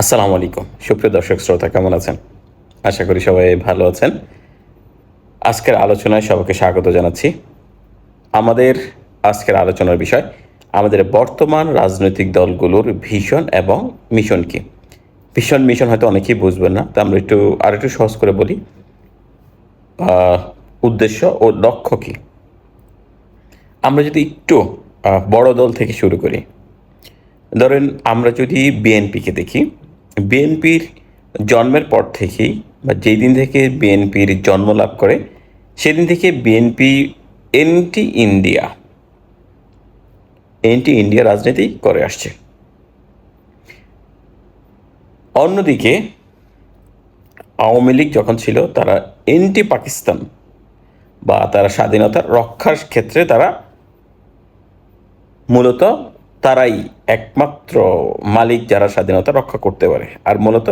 আসসালামু আলাইকুম। সুপ্রিয় দর্শক শ্রোতা, কেমন আছেন? আশা করি সবাই ভালো আছেন। আজকের আলোচনায় সবাইকে স্বাগত জানাচ্ছি। আমাদের আজকের আলোচনার বিষয়, আমাদের বর্তমান রাজনৈতিক দলগুলোর ভীষণ এবং মিশন কি? ভীষণ মিশন হয়তো অনেকেই বুঝবেন না, তা আমরা একটু আর একটু সহজ করে বলি। উদ্দেশ্য ও লক্ষ্য কি? আমরা যদি একটু বড় দল থেকে শুরু করি। ধরেন আমরা যদি বিএনপিকে দেখি বিএনপির জন্মের পর থেকেই বা যেই দিন থেকে বিএনপির জন্ম লাভ করে, সেদিন থেকে BNP anti India anti India রাজনীতি করে আসছে। অন্যদিকে আওয়ামী লীগ যখন ছিল, তারা এন্টি পাকিস্তান বা তারা স্বাধীনতা রক্ষার ক্ষেত্রে তারা মূলত তারাই একমাত্র মালিক যারা স্বাধীনতা রক্ষা করতে পারে। আর মূলত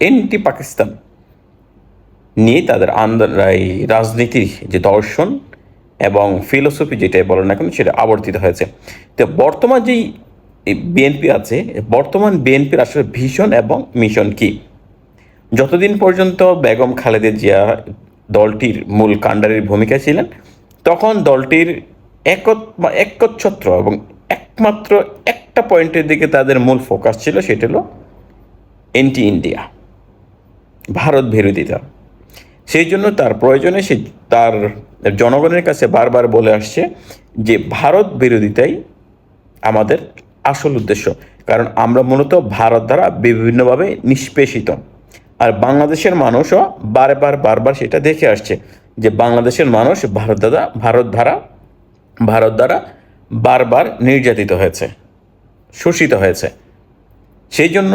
এন্টি পাকিস্তান নিয়ে তাদের আন্দোলন রাজনীতির যে দর্শন এবং ফিলোসফি যেটাই বলেন না কেন, সেটা আবর্তিত হয়েছে। তো বর্তমান যেই বিএনপি আছে, বর্তমান বিএনপির আসলে ভীষণ এবং মিশন কি? যতদিন পর্যন্ত বেগম খালেদা জিয়া দলটির মূল কাণ্ডারির ভূমিকায় ছিলেন, তখন দলটির একচ্ছত্র এবং একমাত্র একটা পয়েন্টের দিকে তাদের মূল ফোকাস ছিল, সেটা হলো এন্টি ইন্ডিয়া ভারত বিরোধিতা। সেই জন্য তার প্রয়োজনে সে তার জনগণের কাছে বারবার বলে আসছে যে ভারত বিরোধিতাই আমাদের আসল উদ্দেশ্য। কারণ আমরা মূলত ভারত দ্বারা বিভিন্নভাবে নিষ্পেষিত। আর বাংলাদেশের মানুষও বারবার বারবার সেটা দেখে আসছে যে বাংলাদেশের মানুষ ভারত দ্বারা ভারত দ্বারা ভারত দ্বারা বারবার নির্যাতিত হয়েছে, শোষিত হয়েছে। সেই জন্য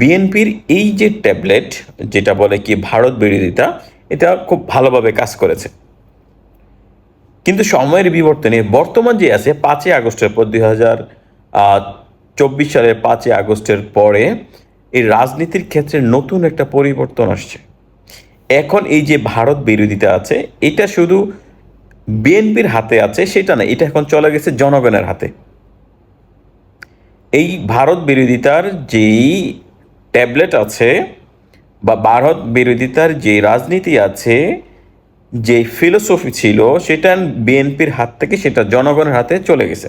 বিএনপির এই যে ট্যাবলেট, যেটা বলে কি ভারত বিরোধিতা, এটা খুব ভালোভাবে কাজ করেছে। কিন্তু সময়ের বিবর্তনে বর্তমান যে আছে, পাঁচই আগস্টের পর দুই হাজার চব্বিশ সালের পাঁচই আগস্টের পরে এই রাজনীতির ক্ষেত্রে নতুন একটা পরিবর্তন আসছে। এখন এই যে ভারত বিরোধিতা আছে, এটা শুধু বিএনপির হাতে আছে, সেটা না এটা এখন চলে গেছে জনগণের হাতে। এই ভারত বিরোধিতার যেই ট্যাবলেট আছে বা ভারত বিরোধিতার যে রাজনীতি আছে যে ফিলোসফি ছিল, সেটা বিএনপির হাত থেকে, সেটা জনগণের হাতে চলে গেছে।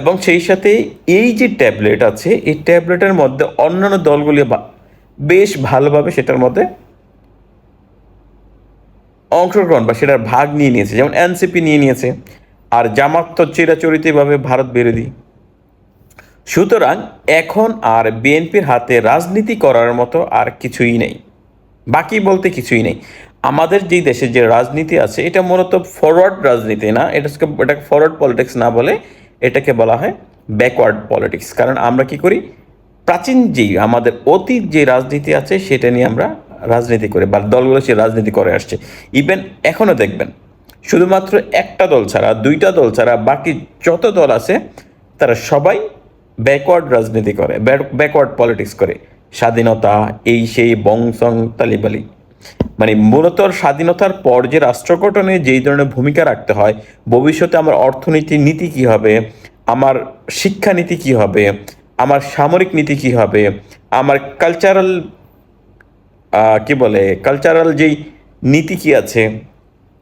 এবং সেই সাথে এই যে ট্যাবলেট আছে, এই ট্যাবলেটের মধ্যে অন্যান্য দলগুলি বেশ ভালোভাবে সেটার মধ্যে অংশগ্রহণ বা সেটার ভাগ নিয়ে নিয়েছে, যেমন এনসিপি নিয়ে নিয়েছে, আর জামাত তো চিরাচরিতভাবে ভারত বিরোধী সুতরাং এখন আর বিএনপির হাতে রাজনীতি করার মতো আর কিছুই নেই। বাকি বলতে কিছুই নেই। আমাদের যেই দেশে যে রাজনীতি আছে, এটা মূলত ফরওয়ার্ড রাজনীতি না এটা এটাকে ফরওয়ার্ড পলিটিক্স না বলে এটাকে বলা হয় ব্যাকওয়ার্ড পলিটিক্স কারণ আমরা কি করি? প্রাচীন যেই আমাদের অতীত যে রাজনীতি আছে, সেটা নিয়ে আমরা রাজনীতি করে বা দলগুলো সে রাজনীতি করে আসছে। ইভেন এখনও দেখবেন, শুধুমাত্র একটা দল ছাড়া, দুইটা দল ছাড়া বাকি যত দল আছে, তারা সবাই ব্যাকওয়ার্ড রাজনীতি করে ব্যাকওয়ার্ড পলিটিক্স করে। স্বাধীনতা, এই সেই বংশং তালিবালি। মানে মূলত স্বাধীনতার পর যে রাষ্ট্র গঠনে যেই ধরনের ভূমিকা রাখতে হয়, ভবিষ্যতে আমার অর্থনীতি নীতি কী হবে, আমার শিক্ষানীতি কী হবে, আমার সামরিক নীতি কী হবে, আমার কালচারাল কি বলে কালচারাল যেই নীতি কি আছে,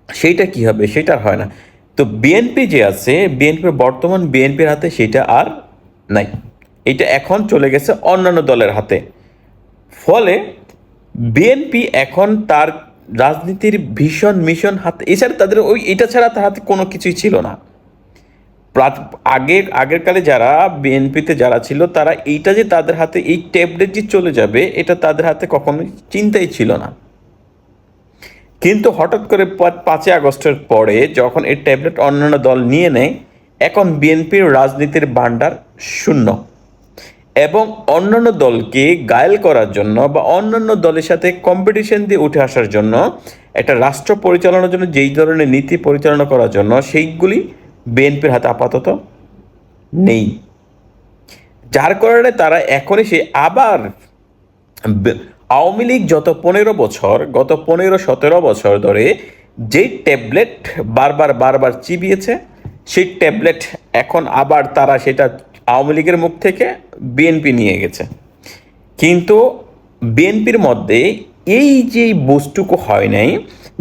সেইটা কি হবে সেটা হয় না। তো বিএনপি যে আছে বিএনপির বর্তমান বিএনপির হাতে সেটা আর নাই। এটা এখন চলে গেছে অন্যান্য দলের হাতে। ফলে বিএনপি এখন তার রাজনীতির ভীষণ মিশন হাতে, এছাড়া তাদের ওই, এটা ছাড়া তার হাতে কোনো কিছুই ছিল না। প্রাত- আগের কালে যারা বিএনপিতে যারা ছিল, তারা এইটা যে তাদের হাতে এই ট্যাবলেট যে চলে যাবে, এটা তাদের হাতে কখনো চিন্তাই ছিল না। কিন্তু হঠাৎ করে পাঁচই আগস্টের পরে যখন এই ট্যাবলেট অন্যান্য দল নিয়ে নেয়, এখন বিএনপির রাজনীতির ভাণ্ডার শূন্য। এবং অন্যান্য দলকে গায়েল করার জন্য বা অন্যান্য দলের সাথে কম্পিটিশন দিয়ে উঠে আসার জন্য, একটা রাষ্ট্র পরিচালনার জন্য, যেই ধরনের নীতি পরিচালনা করার জন্য, সেইগুলি বিএনপির হাতে আপাতত নেই। যার কারণে তারা এখনই সে আবার আওয়ামী লীগ যত পনেরো বছর, গত পনেরো সতেরো বছর ধরে যেই ট্যাবলেট বারবার বারবার চিবিয়েছে, সেই ট্যাবলেট এখন আবার তারা সেটা আওয়ামী লীগের মুখ থেকে বিএনপি নিয়ে গেছে। কিন্তু বিএনপির মধ্যে এই যে বস্তুকু হয় নাই,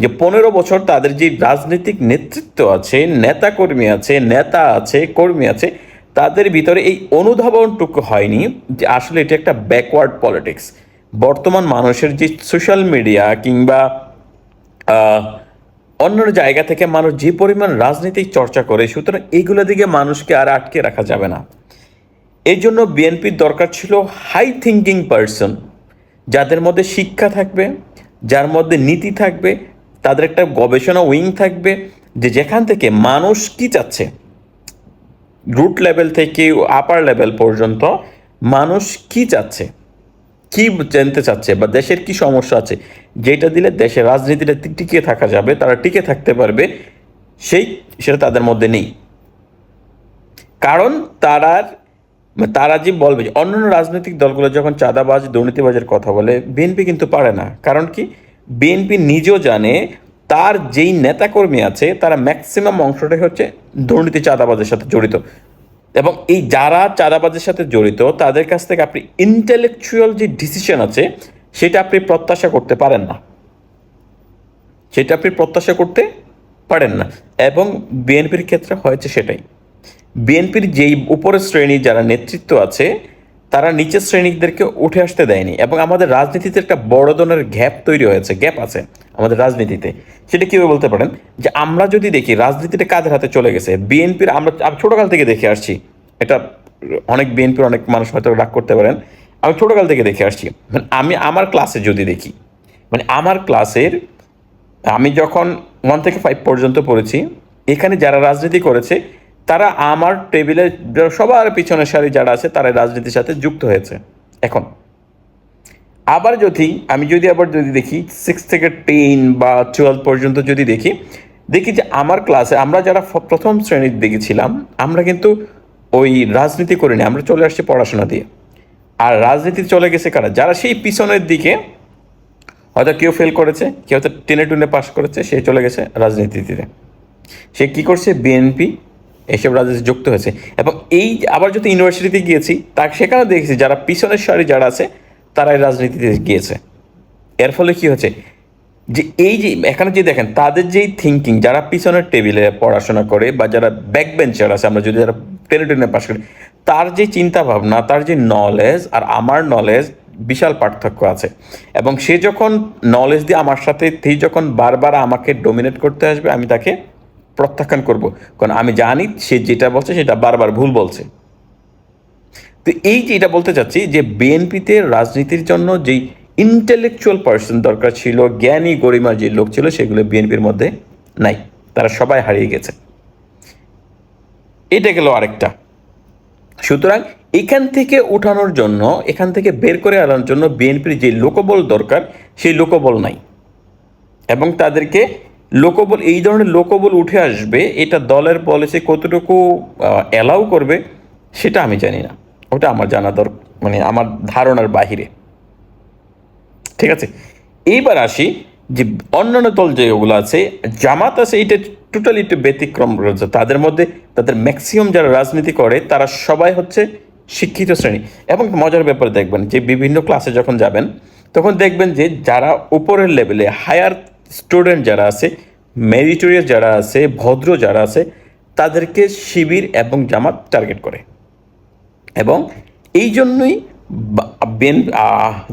যে পনেরো বছর তাদের যে রাজনৈতিক নেতৃত্ব আছে, নেতাকর্মী আছে, নেতা আছে, কর্মী আছে, তাদের ভিতরে এই অনুধাবনটুকু হয়নি যে আসলে এটা একটা ব্যাকওয়ার্ড পলিটিক্স বর্তমান মানুষের যে সোশ্যাল মিডিয়া কিংবা অন্য জায়গা থেকে মানুষ যে পরিমাণ রাজনৈতিক চর্চা করে, সুতরাং এইগুলো দিকে মানুষকে আর আটকে রাখা যাবে না। এই জন্য বিএনপির দরকার ছিল হাই থিঙ্কিং পারসন যাদের মধ্যে শিক্ষা থাকবে, যার মধ্যে নীতি থাকবে, তাদের একটা গবেষণা উইং থাকবে যে যেখান থেকে মানুষ কি চাচ্ছে। রুট লেভেল থেকে আপার লেভেল পর্যন্ত মানুষ কি চাচ্ছে, কি জানতে চাচ্ছে বা দেশের কি সমস্যা আছে, যেটা দিলে দেশের রাজনীতিটা টিকে থাকা যাবে, তারা টিকে থাকতে পারবে, সেই সেটা তাদের মধ্যে নেই। কারণ তারার তারা যে বলবে যে অন্যান্য রাজনৈতিক দলগুলো যখন চাঁদাবাজ, দুর্নীতিবাজের কথা বলে, বিএনপি কিন্তু পারে না। কারণ কি? বিএনপি নিজেও জানে তার যেই নেতাকর্মী আছে, তারা ম্যাক্সিমাম অংশটাই হচ্ছে দুর্নীতি চাঁদাবাজের সাথে জড়িত। এবং এই যারা চাঁদাবাজের সাথে জড়িত, তাদের কাছ থেকে আপনি ইন্টেলেকচুয়াল যে ডিসিশন আছে, সেটা আপনি প্রত্যাশা করতে পারেন না। সেটা আপনি প্রত্যাশা করতে পারেন না। এবং বিএনপির ক্ষেত্রে হয়েছে সেটাই। বিএনপির যেই উপরের শ্রেণি যারা নেতৃত্ব আছে, তারা নিচের শ্রেণীদেরকে উঠে আসতে দেয়নি এবং আমাদের রাজনীতিতে একটা বড় ধরনের গ্যাপ তৈরি হয়েছে, গ্যাপ আছে আমাদের রাজনীতিতে। সেটা কীভাবে বলতে পারেন? যে আমরা যদি দেখি রাজনীতিটা কাদের হাতে চলে গেছে? বিএনপির আমরা ছোটোকাল থেকে দেখে আসছি, এটা অনেক বিএনপির অনেক মানুষ হয়তো রাগ করতে পারেন, আমি ছোটোকাল থেকে দেখে আসছি। মানে আমি আমার ক্লাসে যদি দেখি মানে আমার ক্লাসের, আমি যখন ওয়ান থেকে ফাইভ পর্যন্ত পড়েছি, এখানে যারা রাজনীতি করেছে তারা আমার টেবিলে সবার পিছনের সারি যারা আছে, তারা রাজনীতির সাথে যুক্ত হয়েছে। এখন, আবার যদি, আমি যদি আবার যদি দেখি সিক্স থেকে টেন বা টুয়েলভ পর্যন্ত যদি দেখি দেখি যে আমার ক্লাসে আমরা যারা প্রথম শ্রেণির দিকে ছিলাম, আমরা কিন্তু ওই রাজনীতি করিনি, আমরা চলে আসছি পড়াশোনা দিয়ে। আর রাজনীতি চলে গেছে কারা? যারা সেই পিছনের দিকে হয়তো কেউ ফেল করেছে, কেউ হয়তো টেনে টুনে পাস করেছে, সে চলে গেছে রাজনীতিতে। সে কি করছে? বিএনপি এসব রাজনীতি যুক্ত হয়েছে। এবং এই আবার যদি ইউনিভার্সিটিতে গিয়েছি তা সেখানে দেখেছি যারা পিছনের সারি যারা আছে তারা এই রাজনীতিতে গিয়েছে। এর ফলে কি হচ্ছে? যে এই যে এখানে যে দেখেন, তাদের যেই থিঙ্কিং যারা পিছনের টেবিলে পড়াশোনা করে বা যারা ব্যাক বেঞ্চার আছে, আমরা যদি যারা টেনে টেনে পাশ করি, তার যে চিন্তা ভাবনা তার যে নলেজ আর আমার নলেজ বিশাল পার্থক্য আছে। এবং সে যখন নলেজ দিয়ে আমার সাথে যখন বারবার আমাকে ডোমিনেট করতে আসবে, আমি তাকে প্রত্যাখ্যান করব। কারণ আমি জানি সে যেটা বলছে সেটা বারবার ভুল বলছে। তো এই যে এটা বলতে চাচ্ছি যে বিএনপিতে রাজনীতির জন্য যেই ইন্টেলেকচুয়াল পার্সন দরকার ছিল, জ্ঞানী গরিমার যে লোক ছিল, সেগুলো বিএনপির মধ্যে নাই। তারা সবাই হারিয়ে গেছে। এটা গেল আরেকটা। সুতরাং এখান থেকে উঠানোর জন্য, এখান থেকে বের করে আনার জন্য বিএনপির যে লোকবল দরকার, সেই লোকবল নাই। এবং তাদেরকে লোকবল, এই ধরনের লোকবল উঠে আসবে, এটা দলের পলিসি কতটুকু অ্যালাউ করবে, সেটা আমি জানি না। ওটা আমার জানা দর মানে আমার ধারণার বাহিরে। ঠিক আছে? এইবার আসি যে অন্যান্য দল যেগুলো আছে, জামাত আছে, এটা টোটালি একটু ব্যতিক্রম রয়েছে। তাদের মধ্যে, তাদের ম্যাক্সিমাম যারা রাজনীতি করে, তারা সবাই হচ্ছে শিক্ষিত শ্রেণি। এবং মজার ব্যাপারে দেখবেন যে বিভিন্ন ক্লাসে যখন যাবেন, তখন দেখবেন যে যারা উপরের লেভেলে হায়ার স্টুডেন্ট যারা আছে মেরিটোরিয়াস যারা আছে, ভদ্র যারা আছে, তাদেরকে শিবির এবং জামাত টার্গেট করে। এবং এই জন্যই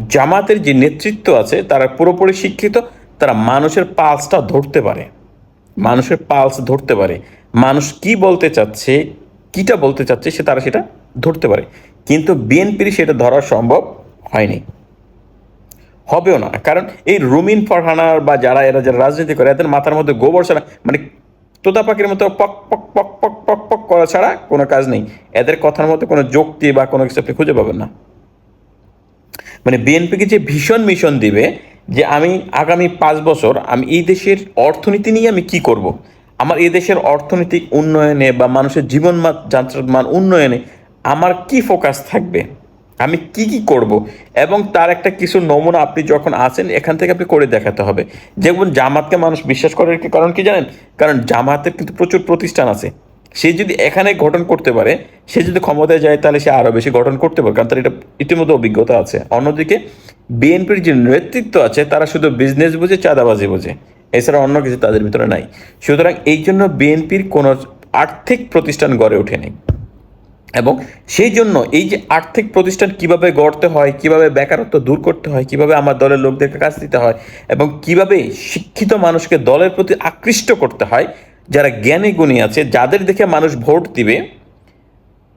জামাতের যে নেতৃত্ব আছে, তারা পুরোপুরি শিক্ষিত, তারা মানুষের পালসটা ধরতে পারে। মানুষের পালস ধরতে পারে। মানুষ কি বলতে চাচ্ছে, কিটা বলতে চাচ্ছে, সে তারা সেটা ধরতে পারে। কিন্তু বিএনপির সেটা ধরা সম্ভব হয়নি। হবেও না। কারণ এই রুমিন ফারহানার বা যারা, এরা যারা রাজনীতি করে, এদের মাথার মধ্যে গোবর ছাড়া মানে তোতা পাখির মতো পক পক পক পক পক পক করা ছাড়া কোনো কাজ নেই। এদের কথার মধ্যে কোনো যুক্তি বা কোনো কিছু আপনি খুঁজে পাবেন না। মানে বিএনপিকে যে ভীষণ মিশন দিবে যে আমি আগামী পাঁচ বছর আমি এই দেশের অর্থনীতি নিয়ে আমি কি করব। আমার এই দেশের অর্থনৈতিক উন্নয়নে বা মানুষের জীবন যাত্রার মান উন্নয়নে আমার কি ফোকাস থাকবে? আমি কি কি করব? এবং তার একটা কিছু নমুনা আপনি যখন আসেন, এখান থেকে আপনি করে দেখাতে হবে। যেমন জামাতকে মানুষ বিশ্বাস করে কি কারণ কি জানেন? কারণ জামাতের কিন্তু প্রচুর প্রতিষ্ঠান আছে। সে যদি এখানে গঠন করতে পারে, সে যদি ক্ষমতায় যায়, তাহলে সে আরও বেশি গঠন করতে পারে কারণ তার এটা ইতিমধ্যে অভিজ্ঞতা আছে। অন্যদিকে, বিএনপির যে নেতৃত্ব আছে, তারা শুধু বিজনেস বোঝে, চাঁদাবাজি বোঝে। এছাড়া অন্য কিছু তাদের ভিতরে নাই। সুতরাং এই জন্য বিএনপির কোনো আর্থিক প্রতিষ্ঠান গড়ে ওঠেনি এবং সেই জন্য এই যে আর্থিক প্রতিষ্ঠান কীভাবে গড়তে হয়, কীভাবে বেকারত্ব দূর করতে হয়, কীভাবে আমার দলের লোকদেরকে কাজ দিতে হয় এবং কীভাবে শিক্ষিত মানুষকে দলের প্রতি আকৃষ্ট করতে হয়, যারা জ্ঞানী গুণী আছে, যাদের দেখে মানুষ ভোট দিবে,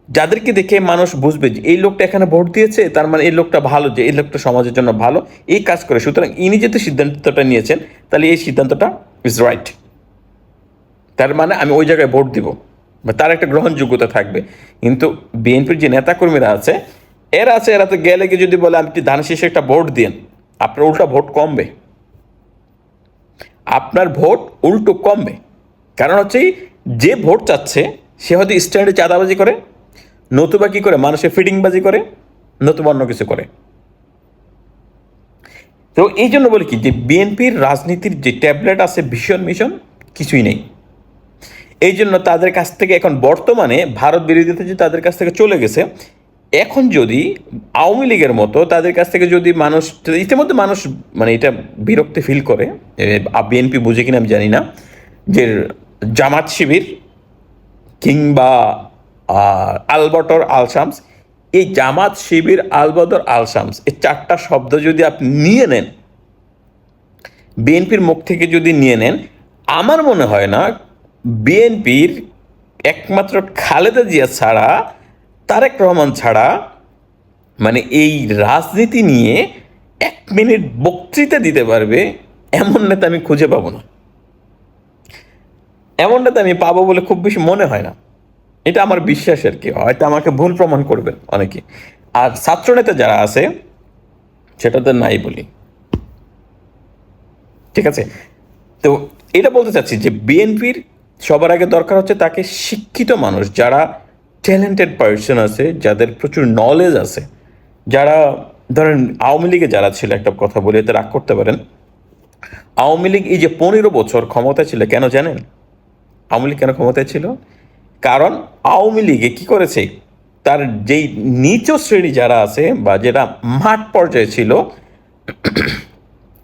যাদেরকে দেখে মানুষ বুঝবে যে এই লোকটা এখানে ভোট দিয়েছে, তার মানে এই লোকটা ভালো যে এই লোকটা সমাজের জন্য ভালো, এই কাজ করে। সুতরাং ইনি যেহেতু সিদ্ধান্তটা নিয়েছেন, তাহলে এই সিদ্ধান্তটা ইজ রাইট তার মানে আমি ওই জায়গায় ভোট দিব। বা তার একটা গ্রহণযোগ্যতা থাকবে। কিন্তু বিএনপির যে নেতাকর্মীরা আছে, এরা আছে, এরা তো গেলে গিয়ে যদি বলে, আপনি ধান শেষে একটা ভোট দিন আপনার উল্টা ভোট কমবে। আপনার ভোট উল্টো কমবে। কারণ হচ্ছে যে ভোট চাচ্ছে, সে হয়তো স্ট্যান্ডে চাঁদাবাজি করে, নতুবা কি করে, মানুষের ফিডিংবাজি করে, নতুবা অন্য কিছু করে। তো এই জন্য বলি কি, যে বিএনপির রাজনীতির যে ট্যাবলেট আছে, ভীষণ মিশন, কিছুই নেই। এই জন্য তাদের কাছ থেকে এখন বর্তমানে ভারত বিরোধিতা যে তাদের কাছ থেকে চলে গেছে, এখন যদি আওয়ামী লীগের মতো তাদের কাছ থেকে যদি মানুষ, ইতিমধ্যে মানুষ মানে এটা বিরক্তি ফিল করে বিএনপি বুঝে কিনা আমি জানি না, যে জামাত শিবির কিংবা আলবটর আলসামস এই জামাত শিবির, আলবদর আলসামস এই চারটা শব্দ যদি আপনি নিয়ে নেন বিএনপির মুখ থেকে যদি নিয়ে নেন, আমার মনে হয় না বিএনপির একমাত্র খালেদা জিয়া ছাড়া তারেক রহমান ছাড়া মানে এই রাজনীতি নিয়ে এক মিনিট বক্তৃতা দিতে পারবে এমন নেতা আমি খুঁজে পাবো না। এমন নেতা আমি পাবো বলে খুব বেশি মনে হয় না। এটা আমার বিশ্বাস আর কি হয়তো আমাকে ভুল প্রমাণ করবেন অনেকে। আর ছাত্রনেতা যারা আছে, সেটা তো নাই বলি। ঠিক আছে? তো এটা বলতে চাচ্ছি যে বিএনপির সবার আগে দরকার হচ্ছে তাকে শিক্ষিত মানুষ, যারা ট্যালেন্টেড পার্সন আছে, যাদের প্রচুর নলেজ আছে, যারা ধরেন আওয়ামী লীগে যারা ছিল, একটা কথা বলে, এতে রাগ করতে পারেন। আওয়ামী লীগ এই যে পনেরো বছর ক্ষমতায় ছিল, কেন জানেন? আওয়ামী লীগ কেন ক্ষমতায় ছিল? কারণ আওয়ামী লীগে কী করেছে? তার যেই নিচ শ্রেণি যারা আছে, বা যেটা মাঠ পর্যায়ে ছিল,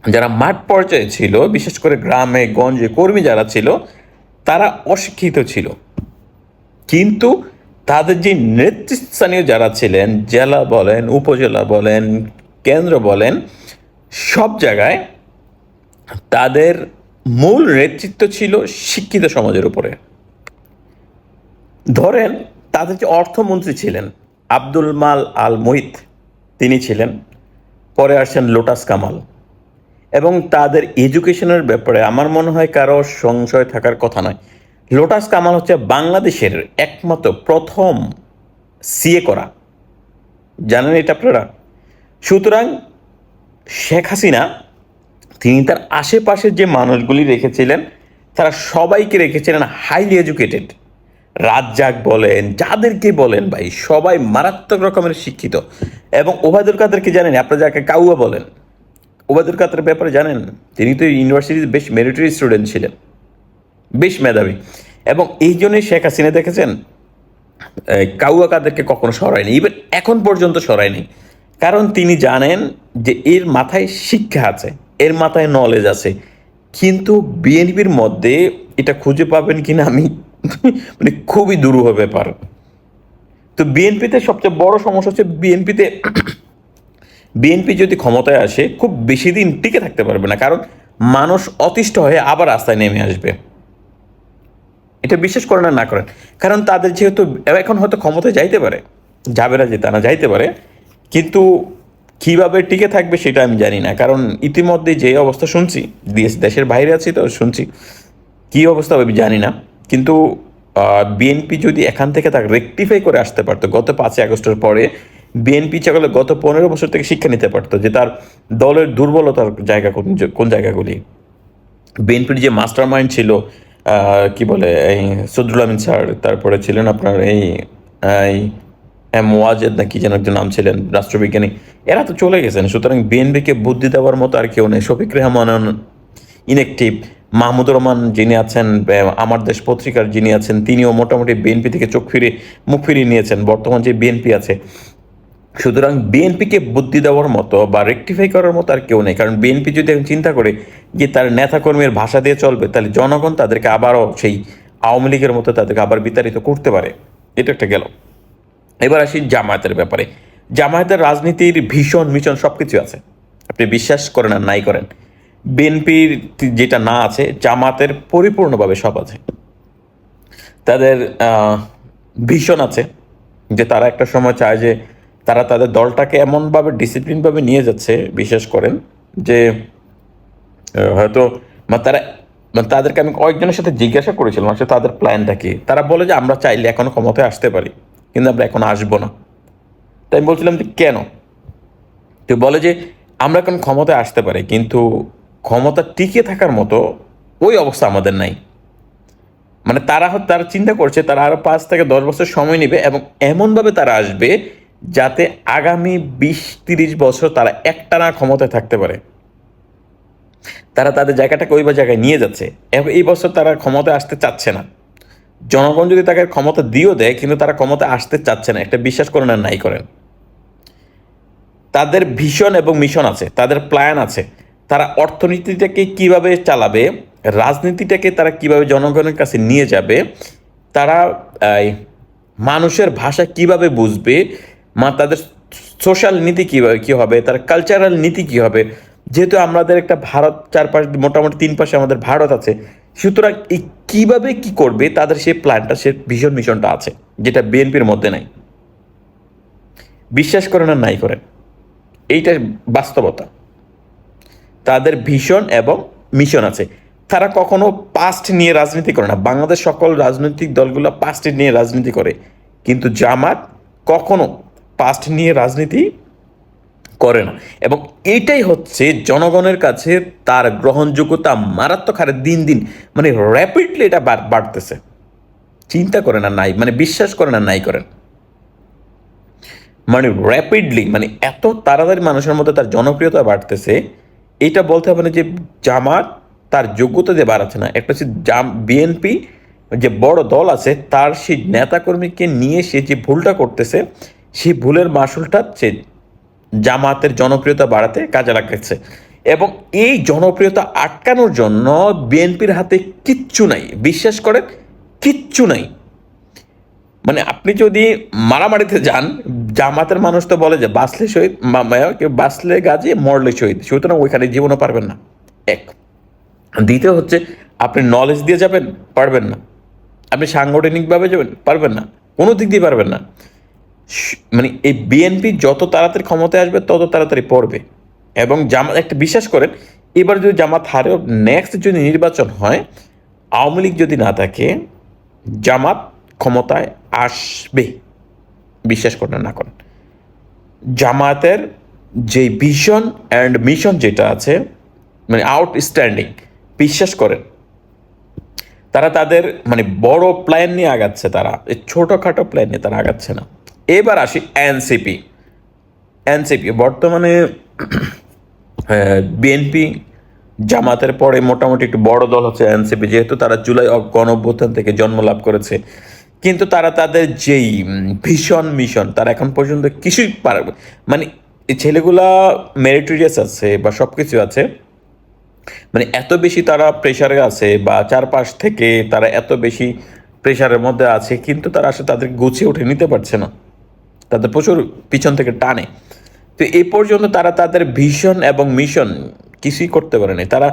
যারা মাঠ পর্যায়ে ছিল, বিশেষ করে গ্রামে, গঞ্জে কর্মী যারা ছিল তারা অশিক্ষিত ছিল। কিন্তু তাদের যে নেতৃস্থানীয় যারা ছিলেন, জেলা বলেন, উপজেলা বলেন, কেন্দ্র বলেন, সব জায়গায় তাদের মূল নেতৃত্ব ছিল শিক্ষিত সমাজের উপরে। ধরেন তাদের যে অর্থমন্ত্রী ছিলেন, আব্দুল মাল আল মুহিত তিনি ছিলেন। পরে আসছেন লোটাস কামাল। এবং তাদের এডুকেশনের ব্যাপারে আমার মনে হয় কারও সংশয় থাকার কথা নয়। লোটাস কামাল হচ্ছে বাংলাদেশের একমাত্র প্রথম সিএ করা। জানেন এটা আপনারা? সুতরাং শেখ হাসিনা, তিনি তার আশেপাশের যে মানুষগুলি রেখেছিলেন, তারা সবাইকে রেখেছিলেন হাইলি এডুকেটেড রাজ্জাক বলেন, যাদেরকে বলেন ভাই, সবাই মারাত্মক রকমের শিক্ষিত। এবং ওবায়দুল কাদেরকে জানেন, আপনারা যাকে কাউয়া বলেন ওবায়দুল কাদের ব্যাপারে জানেন, তিনি তো ইউনিভার্সিটির বেশ মেরিটরি স্টুডেন্ট ছিলেন, বেশ মেধাবী। এবং এই জন্যই শেখ হাসিনা দেখেছেন কাউয়া কাদেরকে কখনো সরায়নি ইভেন এখন পর্যন্ত সরায়নি। কারণ তিনি জানেন যে এর মাথায় শিক্ষা আছে, এর মাথায় নলেজ আছে। কিন্তু বিএনপির মধ্যে এটা খুঁজে পাবেন কিনা আমি মানে খুবই দুরূহ ব্যাপার। তো বিএনপিতে সবচেয়ে বড় সমস্যা হচ্ছে বিএনপিতে বিএনপি যদি ক্ষমতায় আসে, খুব বেশি দিন টিকে থাকতে পারবে না। কারণ মানুষ অতিষ্ঠ হয়ে আবার রাস্তায় নেমে আসবে। এটা বিশ্বাস করেন না করেন। কারণ তাদের যেহেতু এখন হয়তো ক্ষমতায় যাইতে পারে যাবে না যে তারা যাইতে পারে, কিন্তু কীভাবে টিকে থাকবে সেটা আমি জানি না। কারণ ইতিমধ্যে যে অবস্থা শুনছি, দেশ দেশের বাইরে আছি তো শুনছি, কী অবস্থা হবে জানি না। কিন্তু বিএনপি যদি এখান থেকে তাকে রেকটিফাই করে আসতে পারতো, গত পাঁচই আগস্টের পরে বিএনপি চাকলে গত পনেরো বছর থেকে শিক্ষা নিতে পারতো যে তার দলের দুর্বলতার জায়গা কোন কোন জায়গাগুলি। বিএনপির যে মাস্টার মাইন্ড ছিল কি বলে, এই সদরুল আমিন স্যার, তারপরে ছিলেন আপনার এই এম ওয়াজেদ না কি যেন একজন নাম ছিলেন, রাষ্ট্রবিজ্ঞানী। এরা তো চলে গেছেন, সুতরাং বিএনপিকে বুদ্ধি দেওয়ার মতো আর কেউ নেই। শফিক রেহমান, ইনএক্টিভ মাহমুদুর রহমান যিনি আছেন আমার দেশ পত্রিকার যিনি আছেন, তিনিও মোটামুটি বিএনপি থেকে চোখ ফিরে মুখ ফিরিয়ে নিয়েছেন। বর্তমান যে বিএনপি আছে সুতরাং বিএনপিকে বুদ্ধি দেওয়ার মতো বা রেকটিফাই করার মতো আর কেউ নেই। কারণ বিএনপি যদি এখন চিন্তা করে যে তার নেতাকর্মীর ভাষা দিয়ে চলবে, তাহলে জনগণ তাদেরকে আবারও সেই আওয়ামী লীগের মতো তাদেরকে আবার বিতাড়িত করতে পারে। এটা একটা গেল। এবার আসি জামায়াতের ব্যাপারে। জামায়াতের রাজনীতির ভীষণ মিশন সব কিছু আছে। আপনি বিশ্বাস করেন আর নাই করেন। বিএনপির যেটা না আছে, জামাতের পরিপূর্ণভাবে সব আছে। তাদের ভীষণ আছে যে তারা একটা সময় চায় যে তারা তাদের দলটাকে এমনভাবে ডিসিপ্লিনভাবে নিয়ে যাচ্ছে, বিশ্বাস করেন, যে হয়তো মানে তারা মানে তাদেরকে আমি কয়েকজনের সাথে জিজ্ঞাসা করেছিলাম, আসলে তাদের প্ল্যানটা কি? তারা বলে যে, আমরা চাইলে এখনও ক্ষমতায় আসতে পারি, কিন্তু আমরা এখন আসব না। তাই আমি বলছিলাম যে, কেন? তো বলে যে, আমরা এখন ক্ষমতায় আসতে পারি, কিন্তু ক্ষমতা টিকে থাকার মতো ওই অবস্থা আমাদের নাই। মানে তারা তারা চিন্তা করছে, তারা আরও পাঁচ থেকে দশ বছর সময় নেবে এবং এমনভাবে তারা আসবে যাতে আগামী বিশ, তিরিশ বছর তারা একটানা ক্ষমতায় থাকতে পারে। তারা তাদের জায়গাটাকে ওই জায়গায় নিয়ে যাচ্ছে। এই বছর তারা ক্ষমতায় আসতে চাচ্ছে না। জনগণ যদি তাকে ক্ষমতা দিয়েও দেয়, কিন্তু তারা ক্ষমতা আসতে চাচ্ছে না। একটা বিশ্বাস করেন আর নাই করেন। তাদের ভীষণ এবং মিশন আছে, তাদের প্ল্যান আছে। তারা অর্থনীতিটাকে কীভাবে চালাবে, রাজনীতিটাকে তারা কীভাবে জনগণের কাছে নিয়ে যাবে, তারা মানুষের ভাষা কীভাবে বুঝবে মা, তাদের সোশ্যাল নীতি কীভাবে কী হবে, তার কালচারাল নীতি কী হবে? যেহেতু আমাদের একটা ভারত চারপাশ, মোটামুটি তিন পাশে আমাদের ভারত আছে, সুতরাং এই কীভাবে কী করবে, তাদের সেই প্ল্যানটা সে ভীষণ মিশনটা আছে, যেটা বিএনপির মধ্যে নাই। বিশ্বাস করেন আর নাই করেন এইটা বাস্তবতা। তাদের ভীষণ এবং মিশন আছে। তারা কখনো পাস্ট নিয়ে রাজনীতি করে না, বাংলাদেশ সকল রাজনৈতিক দলগুলো পাস্ট নিয়ে রাজনীতি করে, কিন্তু জামাত কখনো পাস্ট নিয়ে রাজনীতি করে না। এবং এইটাই হচ্ছে জনগণের কাছে তার গ্রহণযোগ্যতা মারাত্মক হারে দিন দিন মানে র্যাপিডলি এটা বাড়- বাড়তেছে। চিন্তা করে না নাই মানে বিশ্বাস করে না নাই করেন। মানে র্যাপিডলি মানে এত তাড়াতাড়ি মানুষের মধ্যে তার জনপ্রিয়তা বাড়তেছে, এটা বলতে হবে না যে জামাত তার যোগ্যতা দিয়ে বাড়াচ্ছে না। একটা হচ্ছে জাম বিএনপি যে বড় দল আছে, তার সেই নেতাকর্মীকে নিয়ে সে যে ভুলটা করতেছে সেই ভুলের মাসুলটা সে জামাতের জনপ্রিয়তা বাড়াতে কাজে লাগাচ্ছে এবং এই জনপ্রিয়তা আটকানোর জন্য বিএনপির হাতে কিচ্ছু নাই। বিশ্বাস করেন, কিচ্ছু নাই। মানে আপনি যদি মারামারিতে যান, জামাতের মানুষ তো বলে যে বাসলে শহীদ বাসলে গাজী, মরলে শহীদ। সুতরাং ওইখানে জীবনও পারবেন না। এক। দ্বিতীয় হচ্ছে, আপনি নলেজ দিয়ে যাবেন, পারবেন না। আপনি সাংগঠনিকভাবে যাবেন, পারবেন না। কোনো দিক দিয়ে পারবেন না। মানে এই বিএনপি যত তাড়াতাড়ি ক্ষমতায় আসবে, তত তাড়াতাড়ি পড়বে। এবং জামাত একটা বিশ্বাস করেন, এবার যদি জামাত হারেও নেক্সট যদি নির্বাচন হয়, আওয়ামী লীগ যদি না থাকে, জামাত ক্ষমতায় আসবে। বিশ্বাস করেন না করেন। জামাতের যে ভিশন অ্যান্ড মিশন যেটা আছে মানে আউটস্ট্যান্ডিং বিশ্বাস করেন। তারা তাদের মানে বড় প্ল্যান নিয়ে আগাচ্ছে তারা। ছোটোখাটো প্ল্যান নিয়ে তারা আগাচ্ছে না। এবার আসি এনসিপি। এনসিপি, বর্তমানে বিএনপি জামাতের পরে মোটামুটি একটু বড় দল হচ্ছে এনসিপি, যেহেতু তারা জুলাই গণ অভ্যুত্থান থেকে জন্ম লাভ করেছে। কিন্তু তারা তাদের যেই ভীষণ মিশন, তারা এখন পর্যন্ত কিছুই পারবে মানে ছেলেগুলা মেরিটোরিয়াস আছে বা সব কিছু আছে মানে এত বেশি তারা প্রেশারে আছে বা চারপাশ থেকে তারা এত বেশি প্রেশারের মধ্যে আছে, কিন্তু তারা আসলে তাদের গুছিয়ে উঠে নিতে পারছে না। তাদের প্রচুর পিছন থেকে টানে। তো এই পর্যন্ত তারা তাদের ভিশন এবং মিশন কিছুই করতে পারেনি। তারা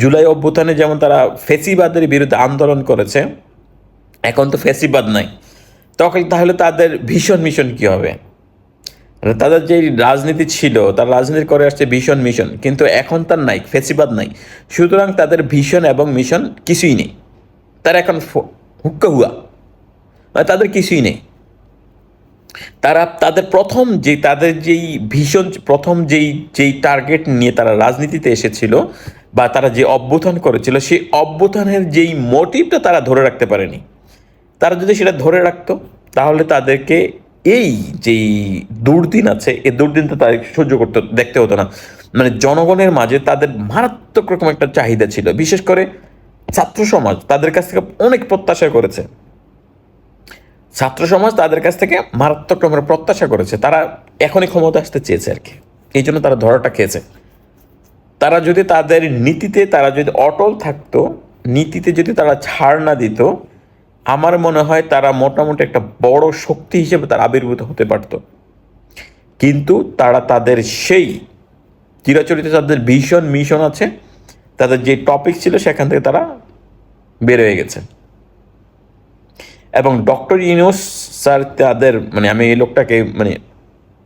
জুলাই অভ্যুত্থানে যেমন তারা ফেসিবাদের বিরুদ্ধে আন্দোলন করেছে, এখন তো ফেসিবাদ নাই। তখন তাহলে তাদের ভীষণ মিশন কি হবে? তাদের যে রাজনীতি ছিল, তার রাজনীতি করে আসছে ভীষণ মিশন, কিন্তু এখন তার নাই, ফেসিবাদ নাই। সুতরাং তাদের ভীষণ এবং মিশন কিছুই নেই। তারা এখন হুক্কা হুয়া। মানে তাদের কিছুই নেই। তারা তাদের প্রথম যে তাদের যেই ভীষণ, প্রথম যেই যেই টার্গেট নিয়ে তারা রাজনীতিতে এসেছিল বা তারা যে অভ্যুত্থান করেছিল, সেই অভ্যুত্থানের যেই মোটিভটা তারা ধরে রাখতে পারেনি। তারা যদি সেটা ধরে রাখতো, তাহলে তাদেরকে এই যেই দুর্দিন আছে এই দুর্দিনটা তাদের সহ্য করতে, দেখতে হতো না। মানে জনগণের মাঝে তাদের মারাত্মক রকম একটা চাহিদা ছিল। বিশেষ করে ছাত্র সমাজ, তাদের কাছ থেকে অনেক প্রত্যাশা করেছে। ছাত্র সমাজ তাদের কাছ থেকে মারাত্মক রকমের প্রত্যাশা করেছে। তারা এখনই ক্ষমতা আসতে চেয়েছে আর কি। এই জন্য তারা ধরাটা খেয়েছে। তারা যদি তাদের নীতিতে, তারা যদি অটল থাকতো, নীতিতে যদি তারা ছাড় না দিত, আমার মনে হয় তারা মোটামুটি একটা বড় শক্তি হিসেবে তারা আবির্ভূত হতে পারতো। কিন্তু তারা তাদের সেই চিরাচরিত তাদের ভীষণ মিশন আছে, তাদের যে টপিক ছিল সেখান থেকে তারা বের হয়ে গেছে। এবং ডক্টর ইউনুস স্যার তাদের মানে আমি এই লোকটাকে মানে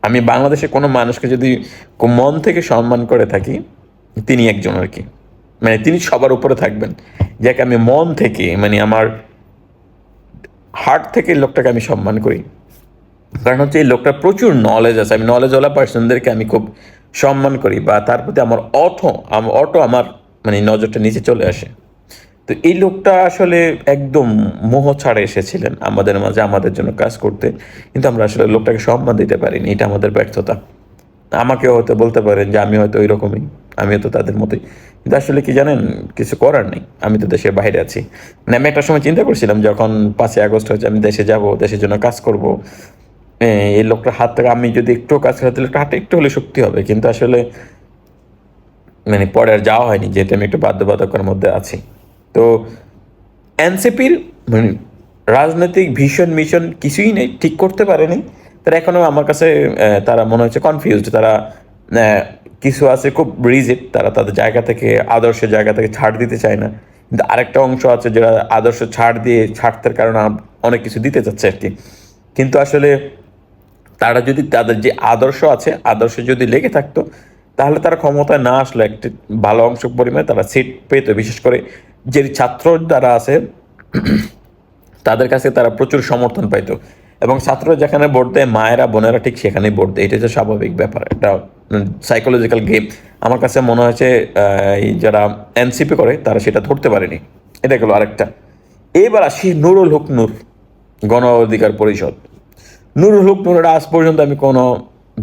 আমি বাংলাদেশে কোনো মানুষকে যদি মন থেকে সম্মান করে থাকি, তিনি একজন আর কি। মানে তিনি সবার উপরে থাকবেন। যাকে আমি মন থেকে মানে আমার হার্ট থেকে লোকটাকে আমি সম্মান করি। কারণ হচ্ছে এই লোকটা প্রচুর নলেজ আছে। আমি নলেজওয়ালা পার্সনদেরকে আমি খুব সম্মান করি বা তার প্রতি আমার অটো অটো আমার মানে নজরটা নিচে চলে আসে। তো এই লোকটা আসলে একদম মোহ ছাড়ে এসেছিলেন আমাদের মাঝে, আমাদের জন্য কাজ করতে। কিন্তু আমরা আসলে লোকটাকে সম্মান দিতে পারিনি, এটা আমাদের ব্যর্থতা। আমাকে হয়তো বলতে পারেন যে আমি হয়তো ওই রকমই আমি হয়তো তাদের মতোই। কিন্তু আসলে কি জানেন, কিছু করার নেই, আমি তো দেশের বাইরে আছি। মানে আমি একটা সময় চিন্তা করছিলাম যখন পাঁচই আগস্ট হচ্ছে আমি দেশে যাব, দেশের জন্য কাজ করব। এই লোকটার হাত থেকে আমি যদি একটু কাজ করাতে লোকটা হাতে একটু হলে শক্তি হবে। কিন্তু আসলে মানে পরে আর যাওয়া হয়নি, যেহেতু আমি একটু বাধ্যবাধকতার মধ্যে আছি। তো এনসিপির মানে রাজনৈতিক ভীষণ মিশন কিছুই নেই, ঠিক করতে পারেনি। তারা এখনও আমার কাছে তারা মনে হচ্ছে কনফিউজড তারা কিছু আছে খুব রিজিট তারা তাদের জায়গা থেকে আদর্শ জায়গা থেকে ছাড় দিতে চায় না। কিন্তু আরেকটা অংশ আছে যারা আদর্শ ছাড় দিয়ে ছাড়তে কারণে অনেক কিছু দিতে চাচ্ছে আর কি। কিন্তু আসলে তারা যদি তাদের যে আদর্শ আছে, আদর্শ যদি লেগে থাকতো, তাহলে তারা ক্ষমতায় না আসলে একটি ভালো অংশ পরিমাণে তারা সিট পেতো। বিশেষ করে যে ছাত্র যারা আছে, তাদের কাছে তারা প্রচুর সমর্থন পাইতো। এবং ছাত্র যেখানে ভোট দেয়, মায়েরা, বোনেরা ঠিক সেখানেই ভোট দেয়। এটা হচ্ছে স্বাভাবিক ব্যাপার, একটা সাইকোলজিক্যাল গেম আমার কাছে মনে হয়েছে এই যারা এনসিপি করে, তারা সেটা ধরতে পারেনি। এটা গেল আরেকটা। এবার আসি নুরুল হক নূর, গণ অধিকার পরিষদ। নুরুল হক নুরের আজ পর্যন্ত আমি কোনো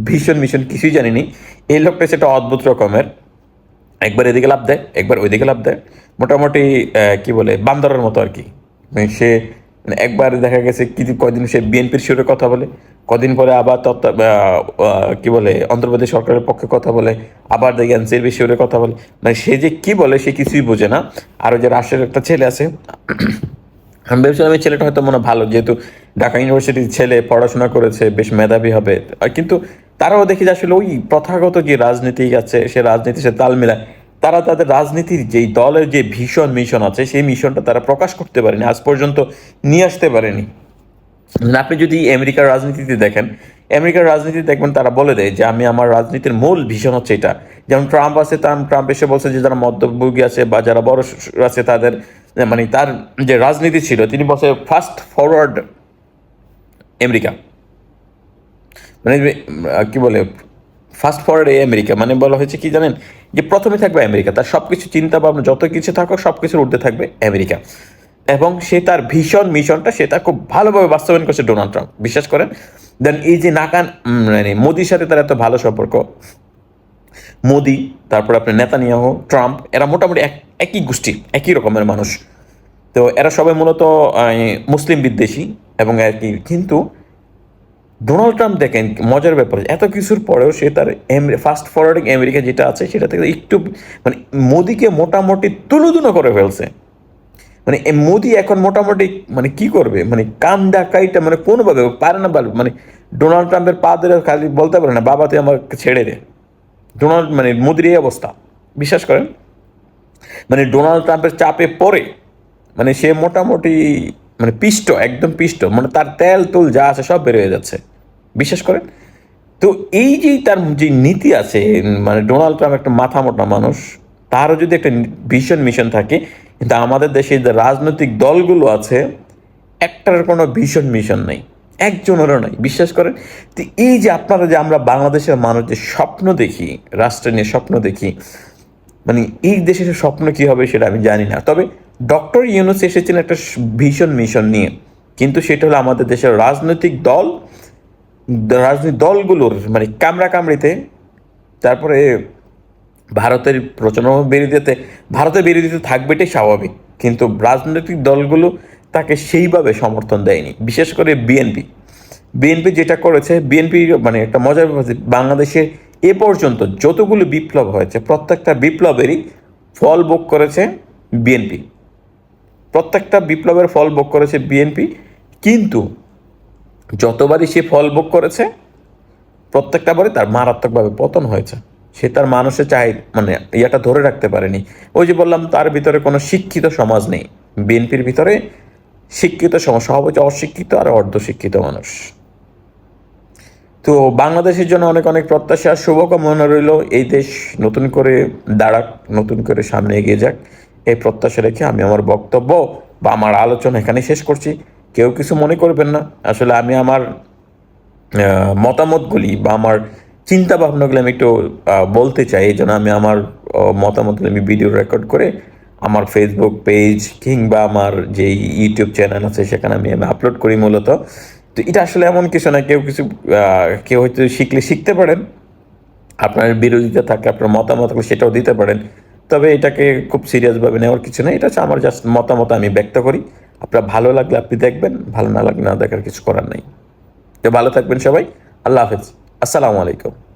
ভীষণ মিশন কিছুই জানিনি। এই লোকটা সেটা অদ্ভুত রকমের। একবার এদিকে লাভ দেয়, একবার ওইদিকে লাভ দেয়। মোটামুটি কি বলে, বান্দরের মতো আর কি। মানে সে মানে একবার দেখা গেছে কি কদিন সে বিএনপির সুরে কথা বলে, কদিন পরে আবার তত্ত্ব কি বলে, অন্ধ্রপ্রদেশ সরকারের পক্ষে কথা বলে, আবার দেখি এনসিএলবি সুরে কথা বলে। মানে সে যে কি বলে সে কিছুই বোঝে না। আরও যে রাষ্ট্রের একটা ছেলে আছে, আমি ভেবেছিলাম এই ছেলেটা হয়তো মনে ভালো, যেহেতু ঢাকা ইউনিভার্সিটির ছেলে পড়াশোনা করেছে, বেশ মেধাবী হবে। আর কিন্তু তারাও দেখি যে আসলে ওই প্রথাগত যে রাজনীতি আছে, সে রাজনীতির সাথে তাল মেলায়। তারা তাদের রাজনীতির যেই দলের যে ভীষণ মিশন আছে, সেই মিশনটা তারা প্রকাশ করতে পারেনি, আজ পর্যন্ত নিয়ে আসতে পারেনি। আপনি যদি আমেরিকার রাজনীতিতে দেখেন, আমেরিকার রাজনীতি দেখবেন তারা বলে দেয় যে, আমি আমার রাজনীতির মূল ভীষণ হচ্ছে এটা। যেমন ট্রাম্প আছে ট্রাম্প এসে বলছে যে, যারা মধ্যভোগী আছে বা যারা বড় আছে, তাদের মানে তার যে রাজনীতি ছিল, তিনি বলছে ফাস্ট ফরওয়ার্ড আমেরিকা। মানে কি বলে ফাস্ট ফরওয়ার্ড এ আমেরিকা মানে বলা হয়েছে কি জানেন? যে প্রথমে থাকবে আমেরিকা, তার সব কিছু চিন্তা ভাবনা যত কিছু থাকুক সব কিছুর ঊর্ধ্বে থাকবে আমেরিকা। এবং সে তার ভীষণ মিশনটা সে তার খুব ভালোভাবে বাস্তবায়ন করছে ডোনাল্ড ট্রাম্প। বিশ্বাস করেন? দেন এই যে নাকান মানে মোদির সাথে তার এত ভালো সম্পর্ক, মোদি, তারপর আপনার নেতানিয়াহু, ট্রাম্প, এরা মোটামুটি এক, একই গোষ্ঠী, একই রকমের মানুষ। তো এরা সবাই মূলত মুসলিম বিদ্বেষী এবং আর কি। কিন্তু ডোনাল্ড ট্রাম্প দেখেন, মজার ব্যাপার, এত কিছুর পরেও সে তার ফাস্ট ফরওয়ার্ডিং আমেরিকা যেটা আছে, সেটা থেকে একটু মানে মোদিকে মোটামুটি তুলুদুনো করে ফেলছে। মানে মোদি এখন মোটামুটি মানে কি করবে? মানে কান ডাকাইটা মানে কোনোভাবে পারে না বল মানে ডোনাল্ড ট্রাম্পের পা ধরে খালি বলতে পারে না, বাবা, তুই আমাকে ছেড়ে দে। ডোনাল্ড মানে মোদির এই অবস্থা, বিশ্বাস করেন? মানে ডোনাল্ড ট্রাম্পের চাপে পড়ে মানে সে মোটামুটি মানে পিষ্ট, একদম পিষ্ট মানে তার তেল তুল যা আছে সব বের হয়ে যাচ্ছে। বিশ্বাস করেন? তো এই যে তার যে নীতি আছে মানে ডোনাল্ড ট্রাম্প একটা মাথা মোটা মানুষ, তারও যদি একটা ভীষণ মিশন থাকে, কিন্তু আমাদের দেশে যে রাজনৈতিক দলগুলো আছে, একটার কোনো ভীষণ মিশন নেই, একজনেরও নাই, বিশ্বাস করেন? তো এই যে আপনারা যে আমরা বাংলাদেশের মানুষ যে স্বপ্ন দেখি, রাষ্ট্র নিয়ে স্বপ্ন দেখি মানে এই দেশের স্বপ্ন কি হবে সেটা আমি জানি না। তবে ডক্টর ইউনুস এসেছেন একটা ভীষণ মিশন নিয়ে। কিন্তু সেটা হলো আমাদের দেশের রাজনৈতিক দল, রাজনৈতিক দলগুলোর মানে কামড়া কামড়িতে তারপরে ভারতের প্রচণ্ড বিরোধিতে ভারতের বিরোধিতা থাকবে এটাই স্বাভাবিক। কিন্তু রাজনৈতিক দলগুলো তাকে সেইভাবে সমর্থন দেয়নি, বিশেষ করে বিএনপি। বিএনপি যেটা করেছে, বিএনপি মানে একটা মজার বাংলাদেশে এ পর্যন্ত যতগুলো বিপ্লব হয়েছে, প্রত্যেকটা বিপ্লবেরই ফল ভোগ করেছে বিএনপি। প্রত্যেকটা বিপ্লবের ফল ভোগ করেছে বিএনপি, কিন্তু যতবারই সে ফল ভোগ করেছে, প্রত্যেকটা বারে তার মারাত্মকভাবে পতন হয়েছে। সে তার মানুষের চাই মানে ইয়াটা ধরে রাখতে পারেনি। ওই যে বললাম, তার ভিতরে কোনো শিক্ষিত সমাজ নেই। বিএনপির ভিতরে শিক্ষিত সমাজ সব অশিক্ষিত আর অর্ধশিক্ষিত মানুষ। তো বাংলাদেশের জন্য অনেক অনেক প্রত্যাশা, শুভকামনা রইল। এই দেশ নতুন করে দাঁড়াক, নতুন করে সামনে এগিয়ে যাক। এই প্রত্যাশা রেখে আমি আমার বক্তব্য বা আমার আলোচনা এখানে শেষ করছি। কেউ কিছু মনে করবেন না। আসলে আমি আমার মতামতগুলি বা আমার চিন্তা ভাবনাগুলি আমি একটু বলতে চাই। এই জন্য আমি আমার মতামতগুলি আমি ভিডিও রেকর্ড করে আমার ফেসবুক পেজ কিংবা আমার যে ইউটিউব চ্যানেল আছে সেখানে আমি আমি আপলোড করি মূলত। তো এটা আসলে এমন কিছু না, কেউ কিছু কেউ হয়তো শিখলে শিখতে পারেন। আপনার বিরোধিতা থাকে, আপনার মতামত সেটাও দিতে পারেন। তবে এটাকে খুব সিরিয়াসভাবে নেওয়ার কিছু নেই। এটা হচ্ছে আমার জাস্ট মতামত আমি ব্যক্ত করি। আপনার ভালো লাগলে আপনি দেখবেন, ভালো না লাগলে না দেখার কিছু করার নেই। তো ভালো থাকবেন সবাই। আল্লাহ হাফেজ। আসসালামু আলাইকুম।